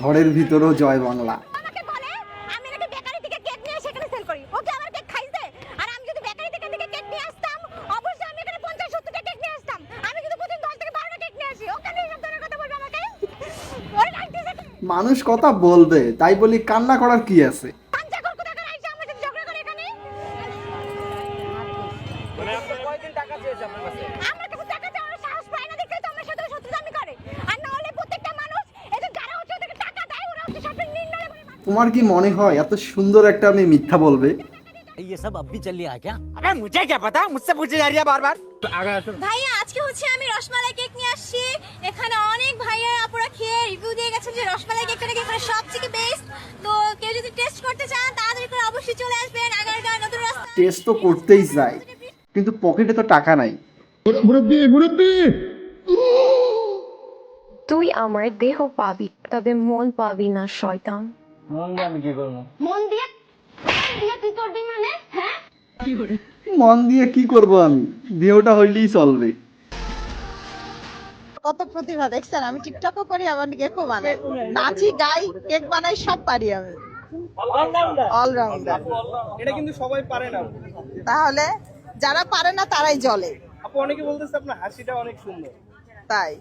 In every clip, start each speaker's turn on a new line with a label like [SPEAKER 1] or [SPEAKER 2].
[SPEAKER 1] ঘরের ভিতরেও জয় বাংলা।
[SPEAKER 2] আমাকে বলে আমি নাকি বেকারি থেকে কেক নিয়ে সেখানে সেল করি। ওকে আমার কেক খাইছে আর আমি যদি বেকারি থেকে থেকে কেক নিয়ে আসতাম অবশ্যই আমি এখানে পঞ্চাশ সত্তরটা নিয়ে আসতাম। আমি কিন্তু প্রতিদিন দশ থেকে বারোটা কেক নিয়ে আসি ওখানে এইসব ধরনের কথা বলবে আমাকে? ওরে রাখতেছে
[SPEAKER 1] মানুষ কথা বলবে তাই বলি কান্না করার কি আছে?
[SPEAKER 2] আইসা আমরা যদি ঝগড়া করি এখানে আমার কাছে টাকা চাওয়ার সাহস পায় না দেখে তো আমার সাথে শত্রুতামি করে আর না হলে প্রত্যেকটা মানুষ এই যে যারা হচ্ছে ওদেরকে টাকা দেয় ওরা হচ্ছে সবটা নির্ণয় করে
[SPEAKER 1] তোমার কি মনে হয় এত সুন্দর একটা মেয়ে মিথ্যা বলবে
[SPEAKER 3] ये सब अब भी चल रहा है क्या
[SPEAKER 4] अबे मुझे क्या पता मुझसे पूछे जा रही है बार बार
[SPEAKER 2] ভাইয়া আজকে হচ্ছে আমি রসমালাই কেক নিয়ে আসছি এখানে অনেক ভাইয়া আপুরা খেয়ে রিভিউ দিয়ে গেছেন যে রসমালাই কেকটা নাকি এখানে সবথেকে বেস্ট তো কেউ যদি টেস্ট করতে চান তাড়াতাড়ি করে অবশ্যই চলে আসবেন আগারগাঁও নতুন রাস্তা
[SPEAKER 1] টেস্ট তো করতেই চাই কিন্তু পকেটে তো টাকা নাই
[SPEAKER 5] তুই আমার দেহ পাবি তবে মন পাবি না শয়তান
[SPEAKER 2] মন দিয়ে মন দিয়ে? তুই করবি মানে? হ্যাঁ?
[SPEAKER 1] মন দিয়ে কি করব আমি? দেহটা হইলেই চলবে।
[SPEAKER 6] কত প্রতিভা দেখছেন? আমি টিকটকও করি আবার কেকও বানাই। নাচি গাই কেক বানাই সব পারি আমি। অলরাউন্ডার
[SPEAKER 7] এটা কিন্তু সবাই পারে না।
[SPEAKER 6] তাহলে যারা পারে না তারাই জ্বলে
[SPEAKER 7] আপু অনেকে বলতেছে আপনার হাসিটা অনেক সুন্দর।
[SPEAKER 6] তাই।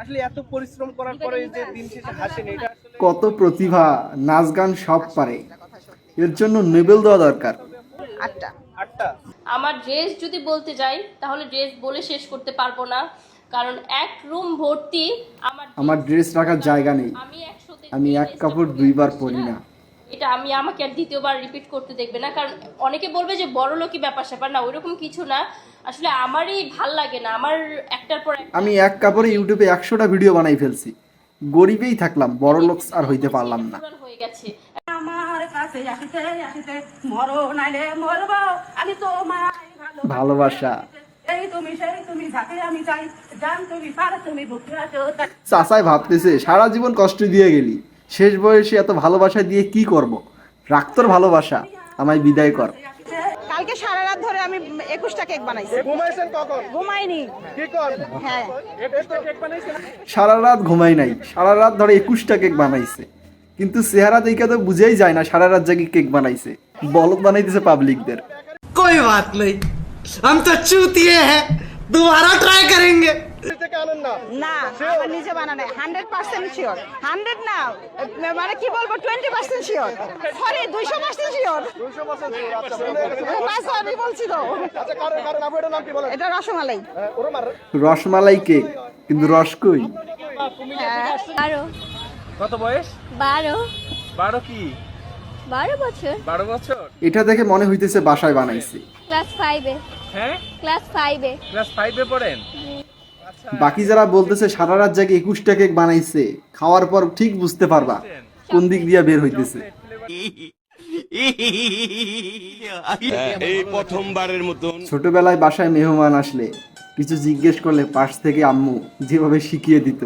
[SPEAKER 7] আসলে এত পরিশ্রম করার পরে যে দিন শেষে হাসেন এটা
[SPEAKER 1] কত প্রতিভা নাচ গান সব পারে। এর জন্য নোবেল দেওয়া দরকার।
[SPEAKER 6] আটটা।
[SPEAKER 7] আটটা?
[SPEAKER 8] আমার ড্রেস যদি বলতে যাই তাহলে ড্রেস বলে শেষ করতে পারব না। কারণ এক রুম ভর্তি আমার
[SPEAKER 1] আমার ড্রেস রাখার জায়গা নেই।
[SPEAKER 8] আমি
[SPEAKER 1] এক কাপড় দুইবার পরি না।
[SPEAKER 8] এটা আমি আমাকে আর দ্বিতীয়বার রিপিট করতে দেখবে না। কারণ অনেকে বলবে যে বড় লোকই ব্যাপার স্যাপার না ওইরকম কিছু না। আসলে আমারই ভালো লাগে না। আমার একটার পর
[SPEAKER 1] আমি এক কাপড়ে ইউটিউবে একশোটা ভিডিও বানাই ফেলছি। গরিবেই থাকলাম বড় লোক আর হইতে পারলাম না।
[SPEAKER 8] হয়ে গেছে।
[SPEAKER 9] আমার কাছে আসিতে আসিতে মরো নাইলে মরবো আমি তো
[SPEAKER 1] ভালোবাসা। চাচাই ভাবতেছে সারা জীবন কষ্ট দিয়ে গেলি শেষ বয়সে এত ভালোবাসা দিয়ে কি করব? রাক্তর ভালোবাসা আমায় বিদায় কর।
[SPEAKER 6] সারা রাত ধরে আমি একুশটা কেক বানাইছি
[SPEAKER 7] ঘুমাইছেন কখন
[SPEAKER 6] ঘুমাইনি
[SPEAKER 7] কি কর
[SPEAKER 6] হ্যাঁ
[SPEAKER 7] একুশটা কেক বানাইছেন
[SPEAKER 1] সারা রাত ঘুমাই নাই সারা রাত ধরে একুশটা কেক বানাইছে কিন্তু চেহারা দেখে তো বুঝেই যায় না সারা রাত জাগি কেক বানাইছে বলদ বানাইতেছে পাবলিকদের
[SPEAKER 4] कोई बात नहीं हम तो चूतिए हैं दोबारा ट्राई करेंगे
[SPEAKER 7] থেকে আনেন না?
[SPEAKER 6] না আমার নিজে বানানো হান্ড্রেড পার্সেন্ট শিওর হান্ড্রেড না মানে কি বলব টোয়েন্টি পার্সেন্ট শিওর সরি দুইশো পার্সেন্ট শিওর
[SPEAKER 7] দুইশো বছর ধরে, আচ্ছা ভুলে গেছি।
[SPEAKER 6] বাস আমি বলছি তো।
[SPEAKER 7] আচ্ছা কারণ কারণ আপু এটার নাম কি বলেন?
[SPEAKER 6] এটা রসমালাই।
[SPEAKER 7] হ্যাঁ,
[SPEAKER 1] রসমালাই কেক কিন্তু রস কই?
[SPEAKER 2] বারো।
[SPEAKER 7] কত বয়স?
[SPEAKER 2] বারো।
[SPEAKER 7] বারো কি?
[SPEAKER 2] বারো বছর।
[SPEAKER 7] বারো বছর?
[SPEAKER 1] এটা দেখে মনে হইতেছে বাসায় বানাইছে।
[SPEAKER 2] ক্লাস ফাইভে
[SPEAKER 7] হ্যাঁ?
[SPEAKER 2] ক্লাস ফাইভে
[SPEAKER 7] ক্লাস ফাইভে পড়েন?
[SPEAKER 1] বাকি যারা বলতেছে সারা রাত জাগে একুশটা কেক বানাইছে খাওয়ার পর ঠিক বুঝতে পারবা কোন দিক দিয়ে বের হইতেছে।
[SPEAKER 10] এই প্রথমবারের মতন।
[SPEAKER 1] ছোটবেলায় বাসায় মেহমান আসলে কিছু জিজ্ঞেস করলে পাশ থেকে আম্মু যেভাবে শিখিয়ে দিত।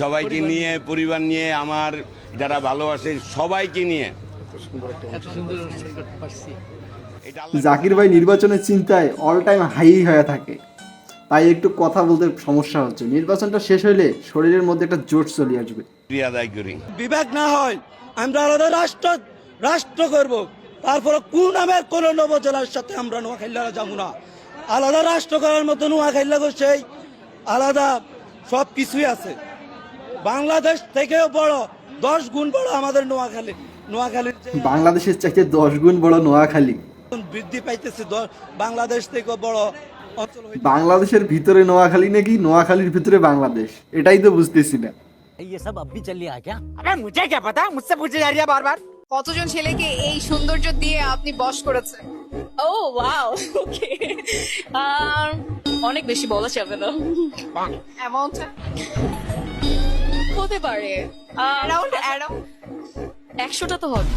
[SPEAKER 10] সবাইকে নিয়ে পরিবার নিয়ে আমার যারা ভালোবাসে সবাইকে নিয়ে।
[SPEAKER 1] জাকির ভাই নির্বাচনের চিন্তায় অল টাইম হাই হয়ে থাকে। তাই একটু কথা বলতে সমস্যা হচ্ছে। নির্বাচনটা শেষ হইলে শরীরের মধ্যে একটা জোট চলে আসবে।
[SPEAKER 4] বিবেক না হয় আমরা আলাদা রাষ্ট্র রাষ্ট্র করব। তারপর কোন নামের কোন নবজেলার সাথে আমরা নোয়াখাইলা যাব না। আলাদা রাষ্ট্র করার মতো নোয়াখাইলা সেই আলাদা সব কিছুই আছে। বাংলাদেশ থেকেও বড় দশ গুণ বড় আমাদের নোয়াখালী নোয়াখালীর যে
[SPEAKER 1] বাংলাদেশের চাইতে দশ গুণ বড় নোয়াখালী।
[SPEAKER 4] বৃদ্ধি পাইতেছে বাংলাদেশ থেকেও বড়
[SPEAKER 1] বাংলাদেশের ভিতরে নোয়াখালী নাকি নোয়াখালীর ভিতরে বাংলাদেশ এটাই তো বুঝতেছি না
[SPEAKER 3] ये सब अब भी चल रहा है क्या
[SPEAKER 4] अबे मुझे क्या पता मुझसे पूछे जा रही है बार बार
[SPEAKER 9] কতজন ছেলেকে এই সৌন্দর্য দিয়ে আপনি বশ করেছেন ও ওয়াও ওকে অনেক বেশি বলা যাবে না অ্যামাউন্ট হতে পারে অ্যারাউন্ড অ্যারাউন্ড একশোটা তো হবে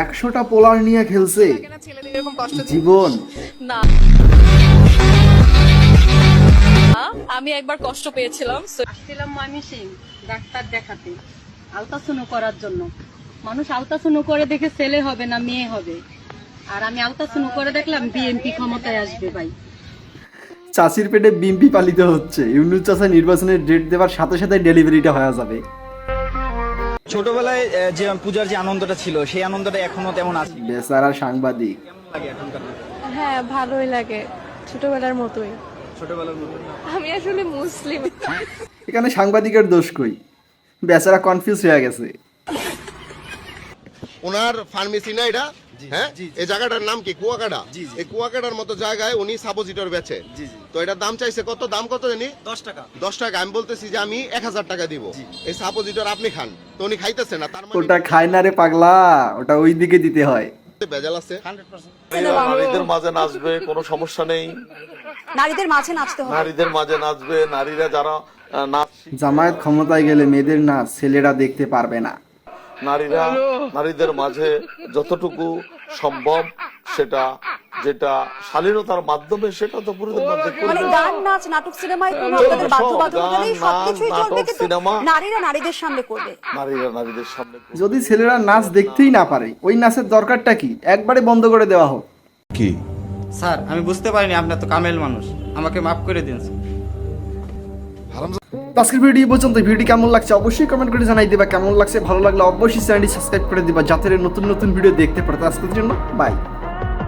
[SPEAKER 1] একশোটা পোলার নিয়ে খেলছে
[SPEAKER 9] না ছেলেদের এরকম কষ্ট দিতে?
[SPEAKER 1] জীবন
[SPEAKER 9] না আমি একবার কষ্ট পেয়েছিলাম
[SPEAKER 11] আসছিলাম ময়মনসিং ডাক্তার দেখাতে আলতাসুনো করার জন্য। মানুষ আলতাসুনো করে দেখে ছেলে হবে না মেয়ে হবে। আর আমি আলতাসুনো করে দেখলাম বিএনপি ক্ষমতায় আসবে ভাই।
[SPEAKER 1] চাষির পেটে বিম্পি পালিত হচ্ছে। ইউনুস চাষা নির্বাচনের ডেট দেওয়ার সাথে সাথে ডেলিভারিটা হয়ে যাবে।
[SPEAKER 12] ছোটবেলায় যে পূজার যে আনন্দটা ছিল সেই আনন্দটা এখনও তেমন আছে।
[SPEAKER 1] বেচারা সাংবাদিক।
[SPEAKER 13] হ্যাঁ ভালোই লাগে। ছোটবেলার মতোই।
[SPEAKER 12] ছোটবেলার মতো।
[SPEAKER 13] আমি আসলে মুসলিম।
[SPEAKER 1] এখানে সাংবাদিকের দোষ কই? বেচারা কনফিউজ হয়ে গেছে।
[SPEAKER 14] ওনার ফার্মেসি না এটা? হ্যাঁ? এই জায়গাটার নাম কি? কুয়াকাটা? এই কুয়াকাটার মতো জায়গায় উনি সাপোজিটর বেচে। তো এটার দাম চাইছে কত? দাম কত জানি?
[SPEAKER 12] দশ টাকা।
[SPEAKER 14] দশ টাকা। আমি বলতেছি যে আমি এক হাজার টাকা দিব। এই সাপোজিটর আপনি খান। তো উনি খাইতেছে না তার
[SPEAKER 1] ওটা খায় না রে পাগলা ওটা ওই দিকে দিতে হয়।
[SPEAKER 14] বেজাল আছে।
[SPEAKER 15] নারীদের মাঝে নাচবে কোনো সমস্যা নেই।
[SPEAKER 16] নারীদের মাঝে নাচতে হবে।
[SPEAKER 15] নারীদের মাঝে নাচবে নারীরা যারা নাচ
[SPEAKER 1] জামায়াত ক্ষমতায় গেলে মেয়েদের না ছেলেরা দেখতে পারবে না।
[SPEAKER 15] নারীরা নারীদের মাঝে যতটুকু সম্ভব সেটা যেটা শালীনতার মাধ্যমে সেটা তো পুরুষদের মধ্যে করবে
[SPEAKER 16] গান নাচ নাটক সিনেমায় কোনো আপনাদের বাধ্যবাধকতা নেই সবকিছুই চলবে কিন্তু নারীরা নারীদের সামনে করবে।
[SPEAKER 15] নারীরা নারীদের সামনে
[SPEAKER 1] যদি ছেলেরা নাচ দেখতেই না পারে ওই নাচের দরকারটা কি? একবারে বন্ধ করে দেওয়া হোক। কি?
[SPEAKER 12] স্যার আমি বুঝতে পারিনি আপনার তো কামেল মানুষ। আমাকে মাফ করে দিন
[SPEAKER 1] আজকের ভিডিও পর্যন্ত। ভিডিও কেমন লাগছে অবশ্যই কমেন্ট করে জানাই দিবা। কেমন লাগছে ভালো লাগলে অবশ্যই চ্যানেলটি সাবস্ক্রাইব করে দিবা। যাতে নতুন নতুন ভিডিও দেখতে পারো। আজকের জন্য বাই